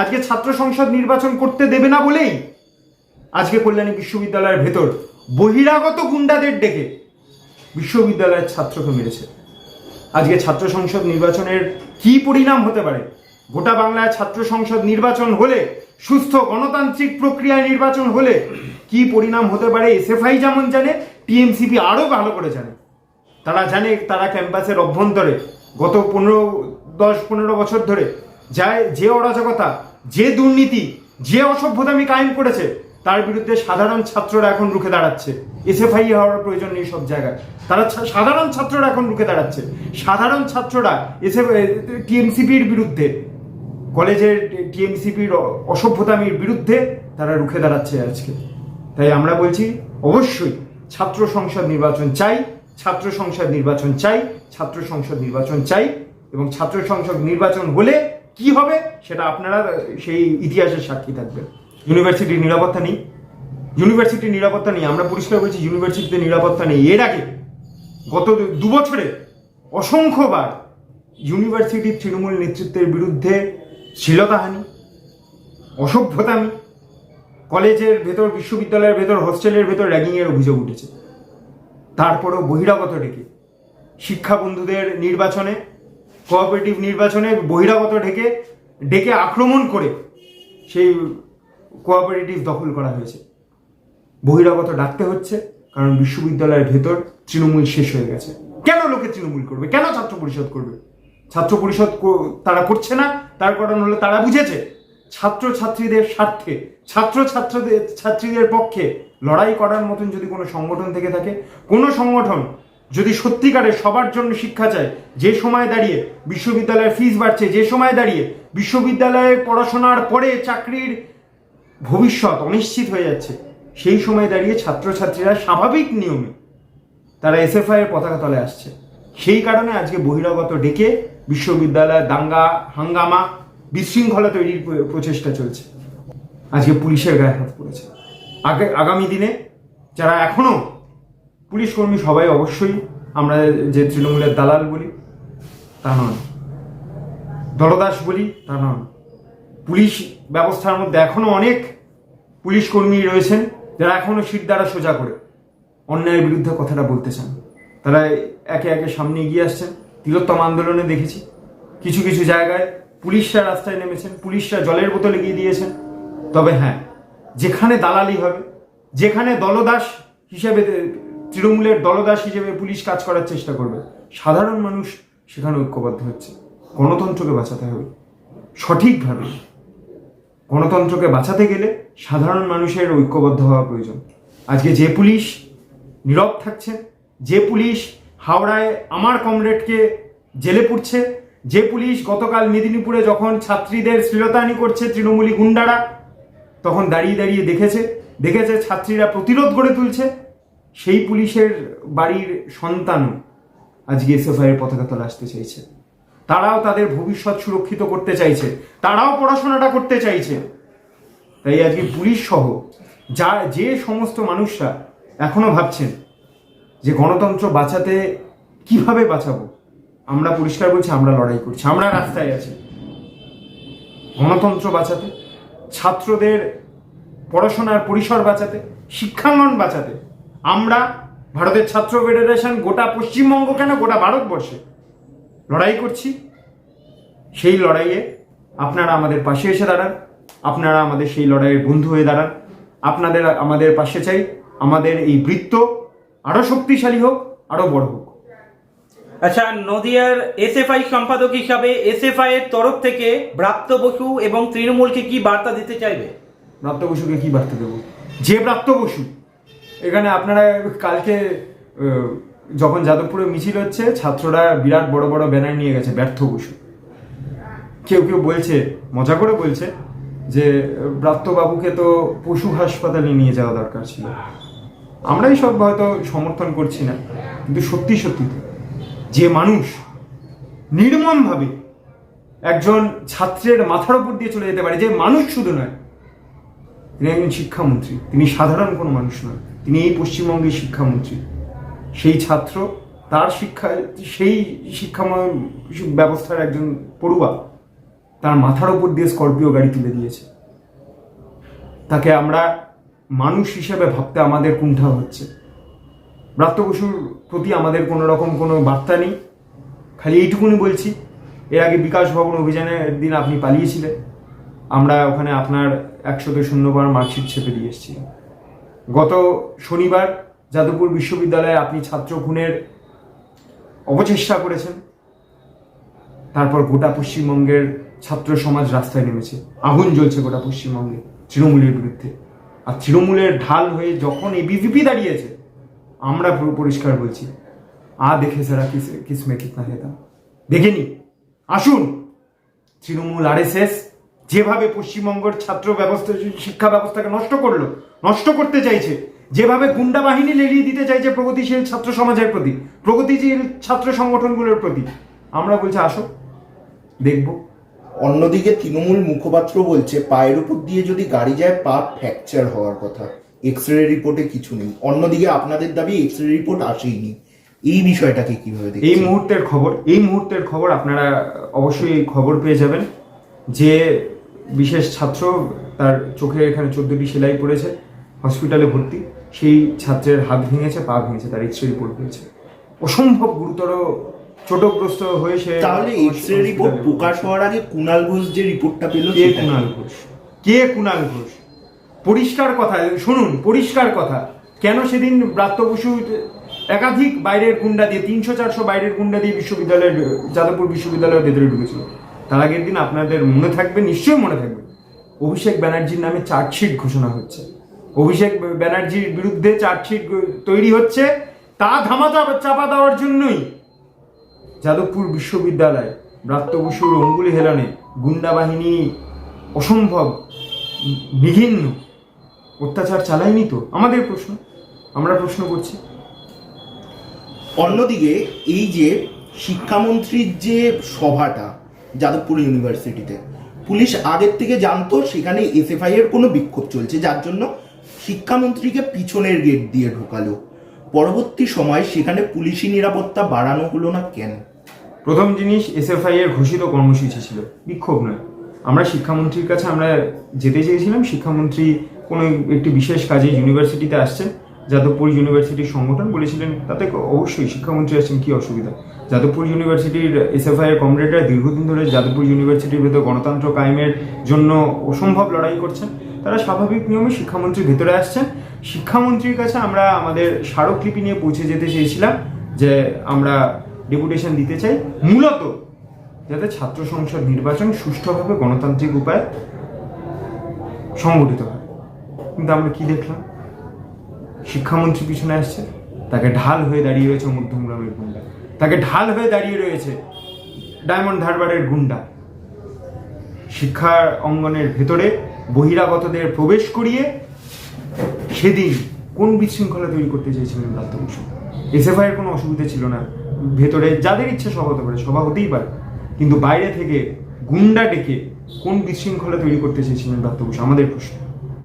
আজকে ছাত্র সংসদ নির্বাচন করতে দেবে না বলেই আজকে কল্যাণী বিশ্ববিদ্যালয়ের ভেতর বহিরাগত গুন্ডাদের ডেকে বিশ্ববিদ্যালয়ের ছাত্রকে মেরেছে। আজকে ছাত্র সংসদ নির্বাচনের কি পরিণাম হতে পারে? গোটা বাংলায় ছাত্র সংসদ নির্বাচন হলে, সুস্থ গণতান্ত্রিক প্রক্রিয়ায় নির্বাচন হলে কি পরিণাম হতে পারে? এসএফআই যেমন জানে, টিএমসিপি আরও ভালো করে জানে। তারা জানে তারা ক্যাম্পাসের অভ্যন্তরে গত পনেরো, দশ, পনেরো বছর ধরে যায় যে অরাজকতা যে দুর্নীতি, যে অসভ্যতামি কায়েম করেছে, তার বিরুদ্ধে সাধারণ ছাত্ররা এখন রুখে দাঁড়াচ্ছে। এসএফআই হওয়ার প্রয়োজন নেই সব জায়গায়। তারা সাধারণ ছাত্ররা এখন রুখে দাঁড়াচ্ছে। সাধারণ ছাত্ররা এসএফ টিএমসিপির বিরুদ্ধে, কলেজের টিএমসিপির অসভ্যতামির বিরুদ্ধে তারা রুখে দাঁড়াচ্ছে আজকে। তাই আমরা বলছি, অবশ্যই ছাত্র সংসদ নির্বাচন চাই, ছাত্র সংসদ নির্বাচন চাই, ছাত্র সংসদ নির্বাচন চাই এবং ছাত্র সংসদ নির্বাচন হলে কি হবে সেটা আপনারা সেই ইতিহাসের সাক্ষী থাকবেন। ইউনিভার্সিটির নিরাপত্তা নেই। ইউনিভার্সিটির নিরাপত্তা নেই। আমরা পরিষ্কার করেছি ইউনিভার্সিটিতে নিরাপত্তা নেই। এর আগে গত দু বছরে অসংখ্যবার ইউনিভার্সিটির তৃণমূল নেতৃত্বের বিরুদ্ধে শ্লীলতাহানি, অসভ্যতামি, কলেজের ভেতর, বিশ্ববিদ্যালয়ের ভেতর, হোস্টেলের ভেতর র্যাগিংয়ের অভিযোগ উঠেছে। তারপরেও বহিরাগত ডেকে শিক্ষা বন্ধুদের নির্বাচনে কোঅপারেটিভ নির্বাচনে বহিরাগত ডেকে ডেকে আক্রমণ করে সেই কোঅপারেটিভ দখল করা হয়েছে। বহিরাগত ডাকতে হচ্ছে, কারণ বিশ্ববিদ্যালয়ের ভেতর তৃণমূল শেষ হয়ে গেছে। কেন লোকে তৃণমূল করবে? কেন ছাত্র পরিষদ করবে? ছাত্র পরিষদ তারা করছে না? তার কারণ হলো তারা বুঝেছে ছাত্র ছাত্রীদের স্বার্থে ছাত্র ছাত্রদের ছাত্রীদের পক্ষে লড়াই করার মতন যদি কোনো সংগঠন থেকে থাকে, কোনো সংগঠন যদি সত্যিকারে সবার জন্য শিক্ষা চায়, যে সময় দাঁড়িয়ে বিশ্ববিদ্যালয়ের ফিস বাড়ছে, যে সময় দাঁড়িয়ে বিশ্ববিদ্যালয়ে পড়াশোনার পরে চাকরির ভবিষ্যৎ অনিশ্চিত হয়ে যাচ্ছে, সেই সময় দাঁড়িয়ে ছাত্রছাত্রীরা স্বাভাবিক নিয়মে তারা এসএফআই এর পতাকা তলে আসছে। সেই কারণে আজকে বহিরাগত ডেকে বিশ্ববিদ্যালয়ে দাঙ্গা, হাঙ্গামা, বিশৃঙ্খলা তৈরির প্রচেষ্টা চলছে। আজকে পুলিশের গায়ে হাত পড়েছে। আগে, আগামী দিনে যারা এখনও পুলিশ কর্মী সবাই অবশ্যই আমরা যে তৃণমূলের দালাল বলি, তা নয়। দলদাস বলি, তা নয়। পুলিশ ব্যবস্থার মধ্যে এখনও অনেক পুলিশ কর্মী রয়েছেন, যারা এখনও শির দ্বারা সোজা করে অন্যায়ের বিরুদ্ধে কথাটা বলতে চান। তারা একে একে সামনে এগিয়ে আসছেন, তিলোত্তম আন্দোলনে দেখেছি। কিছু কিছু জায়গায় পুলিশরা রাস্তায় নেমেছেন, পুলিশরা জলের বোতল এগিয়ে দিয়েছেন। তবে হ্যাঁ যেখানে দালালি হবে, যেখানে দলদাস হিসেবে তৃণমূলের দলদাস হিসেবে পুলিশ কাজ করার চেষ্টা করবে। সাধারণ মানুষ সেখানে ঐক্যবদ্ধ হচ্ছে। গণতন্ত্রকে বাঁচাতে হবে। সঠিকভাবে। গণতন্ত্রকে বাঁচাতে গেলে সাধারণ মানুষের ঐক্যবদ্ধ হওয়া প্রয়োজন। আজকে যে পুলিশ নীরব থাকছে, যে পুলিশ হাওড়ায় আমার কমরেডকে জেলে পুড়ছে, যে পুলিশ গতকাল মেদিনীপুরে যখন ছাত্রীদের শ্লীলতাহানি করছে তৃণমূলী গুন্ডারা, তখন দাঁড়িয়ে দাঁড়িয়ে দেখেছে দেখেছে ছাত্রীরা প্রতিরোধ গড়ে তুলছে। সেই পুলিশের বাড়ির সন্তানও আজকে এসএফআই এর পতাকা তলে আসতে চাইছে। তারাও তাদের ভবিষ্যৎ সুরক্ষিত করতে চাইছে। তারাও পড়াশোনাটা করতে চাইছে। তাই আজকে পুলিশ সহ যা, যে সমস্ত মানুষরা এখনও ভাবছেন যে গণতন্ত্র বাঁচাতে কীভাবে বাঁচাবো, আমরা পরিষ্কার বলছি, আমরা লড়াই করছি, আমরা রাস্তায় আছি। গণতন্ত্র বাঁচাতে, ছাত্রদের পড়াশোনার পরিসর বাঁচাতে, শিক্ষাঙ্গন বাঁচাতে আমরা ভারতের ছাত্র ফেডারেশন গোটা পশ্চিমবঙ্গ কেন গোটা ভারতবর্ষে লড়াই করছি? সেই লড়াইয়ে আপনারা আমাদের পাশে এসে দাঁড়ান আপনারা আমাদের সেই লড়াইয়ের বন্ধু হয়ে দাঁড়ান আপনাদের আমাদের পাশে চাই আমাদের এই বৃত্ত আরও শক্তিশালী হোক আরও বড় হোক। আচ্ছা নদিয়ার এসএফআই সম্পাদক হিসাবে এসএফআই এর তরফ থেকে ব্রাত্য বসু এবং তৃণমূলকে কি বার্তা দিতে চাইবে? প্রাপ্ত বসুকে কি বার্তা দেবো? যে প্রাপ্ত বসু এখানে আপনারা কালকে যখন যাদবপুরে মিছিল হচ্ছে, ছাত্ররা বিরাট বড় বড় ব্যানার নিয়ে গেছে, ব্যর্থ বসু। কেউ কেউ বলছে, মজা করে বলছে, যে ব্রাত্য বাবুকে তো পশু হাসপাতালে নিয়ে যাওয়া দরকার ছিল। আমরাই সব হয়তো সমর্থন করছি না, কিন্তু সত্যি সত্যি যে মানুষ নির্মমভাবে একজন ছাত্রের মাথার উপর দিয়ে চলে যেতে পারে, যে মানুষ শুধু নয়, তিনি একজন শিক্ষামন্ত্রী, তিনি সাধারণ কোনো মানুষ নয় তিনি এই পশ্চিমবঙ্গের শিক্ষামন্ত্রী। সেই ছাত্র, তার শিক্ষা সেই শিক্ষা ব্যবস্থার একজন পড়ুয়া তার মাথার উপর দিয়ে স্করপিও গাড়ি তুলে দিয়েছে। তাকে আমরা মানুষ হিসেবে ভাবতে আমাদের কুণ্ঠা হচ্ছে। ব্রাত্য বসুর প্রতি আমাদের কোনো রকম কোনো বার্তা নেই। খালি এইটুকুনি বলছি, এর আগে বিকাশ ভবন অভিযানের দিন আপনি পালিয়েছিলেন। আমরা ওখানে আপনার একশোতে শূন্যবার মার্কশিট ছেপে দিয়ে এসেছিলাম। গত শনিবার যাদবপুর বিশ্ববিদ্যালয়ে আপনি ছাত্র খুনের অপচেষ্টা করেছেন। তারপর গোটা পশ্চিমবঙ্গের ছাত্র সমাজ রাস্তায় নেমেছে। আগুন জ্বলছে গোটা পশ্চিমবঙ্গে তৃণমূলের বিরুদ্ধে। আর তৃণমূলের ঢাল হয়ে যখন এই বিজেপি দাঁড়িয়েছে, আমরা পুরো পরিষ্কার বলছি, আ দেখে সারা কিস, কিসমে কিতনা হেতা দেখেনি আসুন, তৃণমূল আরএসএস যেভাবে পশ্চিমবঙ্গের ছাত্র ব্যবস্থা, শিক্ষা ব্যবস্থাকে নষ্ট করল নষ্ট করতে চাইছে। যেভাবে গুন্ডা বাহিনী লেলিয়ে দিতে চাইছে প্রগতিশীল ছাত্র সমাজের প্রতি প্রগতিশীল ছাত্র সংগঠনগুলোর প্রতি। আমরা বলছি আসো দেখব। অন্যদিকে তৃণমূল মুখপাত্র বলছে পায়ের উপর দিয়ে যদি গাড়ি যায় পা ফ্র্যাকচার হওয়ার কথা। এক্স রে রিপোর্টে কিছু নেই। অন্যদিকে আপনাদের দাবি এক্স রে রিপোর্ট আসেইনি। এই বিষয়টাকে কীভাবে এই মুহূর্তের খবর এই মুহূর্তের খবর আপনারা অবশ্যই খবর পেয়ে যাবেন। যে বিশেষ ছাত্র তার চোখে এখানে চোদ্দটি সেলাই পড়েছে হসপিটালে ভর্তি। সেই ছাত্রের হাত ভেঙেছে পা ভেঙেছে তার এক্স রে রিপোর্ট পেয়েছে। অসম্ভব গুরুতর চোটগ্রস্ত হয়ে সে তাহলে এক্স রে রিপোর্ট প্রকাশ হওয়ার আগে কুণাল ঘোষ যে রিপোর্টটা পেল কে কুণাল ঘোষ? কে কুণাল ঘোষ? পরিষ্কার কথা শুনুন পরিষ্কার কথা। কেন সেদিন ব্রাত্য বসু একাধিক বাইরের গুন্ডা দিয়ে তিনশো চারশো বাইরের গুন্ডা দিয়ে বিশ্ববিদ্যালয়ের যাদবপুর বিশ্ববিদ্যালয়ের ভেতরে ঢুকেছিল? তার আগের দিন আপনাদের মনে থাকবে নিশ্চয়ই মনে থাকবে। অভিষেক ব্যানার্জির নামে চার্জশিট ঘোষণা হচ্ছে। অভিষেক ব্যানার্জির বিরুদ্ধে চার্জশিট তৈরি হচ্ছে। তা ধামা চাপা- দেওয়ার জন্যই যাদবপুর বিশ্ববিদ্যালয় ব্রাত্য বসুর অঙ্গুলি হেলানে গুন্ডা বাহিনী অসম্ভব বিঘিন্ন অত্যাচার চালায়নি তো? আমাদের প্রশ্ন, আমরা প্রশ্ন করছি। অন্যদিকে এই যে শিক্ষামন্ত্রীর যে সভাটা যাদবপুর ইউনিভার্সিটিতে, পুলিশ আগের থেকে জানতো সেখানে এসএফআই এর কোনো বিক্ষোভ চলছে, যার জন্য শিক্ষামন্ত্রীকে পিছনের গেট দিয়ে ঢোকালো। পরবর্তী সময় সেখানে পুলিশি নিরাপত্তা বাড়ানো হলো না কেন? প্রথম জিনিস এসএফআই এর ঘোষিত কর্মসূচি ছিল, বিক্ষোভ নয়। আমরা শিক্ষামন্ত্রীর কাছে আমরা যেতে চেয়েছিলাম, শিক্ষামন্ত্রী কোনো একটি বিশেষ কাজে ইউনিভার্সিটিতে আসছেন, যাদবপুর ইউনিভার্সিটির সংগঠন বলেছিলেন, তাতে অবশ্যই শিক্ষামন্ত্রী আসছেন, কি অসুবিধা? যাদবপুর ইউনিভার্সিটির এসএফআই এর কমরেডরা দীর্ঘদিন ধরে যাদবপুর ইউনিভার্সিটির ভেতর গণতন্ত্র কায়েমের জন্য অসম্ভব লড়াই করছেন। তারা স্বাভাবিক নিয়মে শিক্ষামন্ত্রীর ভেতরে আসছেন। শিক্ষামন্ত্রীর কাছে আমরা আমাদের স্মারকলিপি নিয়ে পৌঁছে যেতে চেয়েছিলাম যে আমরা ডেপুটেশন দিতে চাই। মূলত যাতে ছাত্র সংসদ নির্বাচন সুষ্ঠুভাবে গণতান্ত্রিক উপায়ে সংগঠিত হয়। কিন্তু আমরা কি দেখলাম? শিক্ষামন্ত্রী পিছনে আসছে, তাকে ঢাল হয়ে দাঁড়িয়ে রয়েছে মধ্যমগ্রামের গুন্ডা। তাকে ঢাল হয়ে দাঁড়িয়ে রয়েছে ডায়মন্ড হারবারের গুন্ডা। শিক্ষা অঙ্গনের ভেতরে বহিরাগতদের প্রবেশ করিয়ে সেদিন কোন বিশৃঙ্খলা তৈরি করতে চেয়েছিলেন প্রাপ্ত বসু? এসএফআই এর কোনো অসুবিধা ছিল না। ভেতরে যাদের ইচ্ছে সভা হতে পারে, সভা হতেই পারে। কিন্তু বাইরে থেকে গুন্ডা ডেকে কোন বিশৃঙ্খলা তৈরি করতে চেয়েছিলেন প্রাপ্ত বসু? আমাদের প্রশ্ন।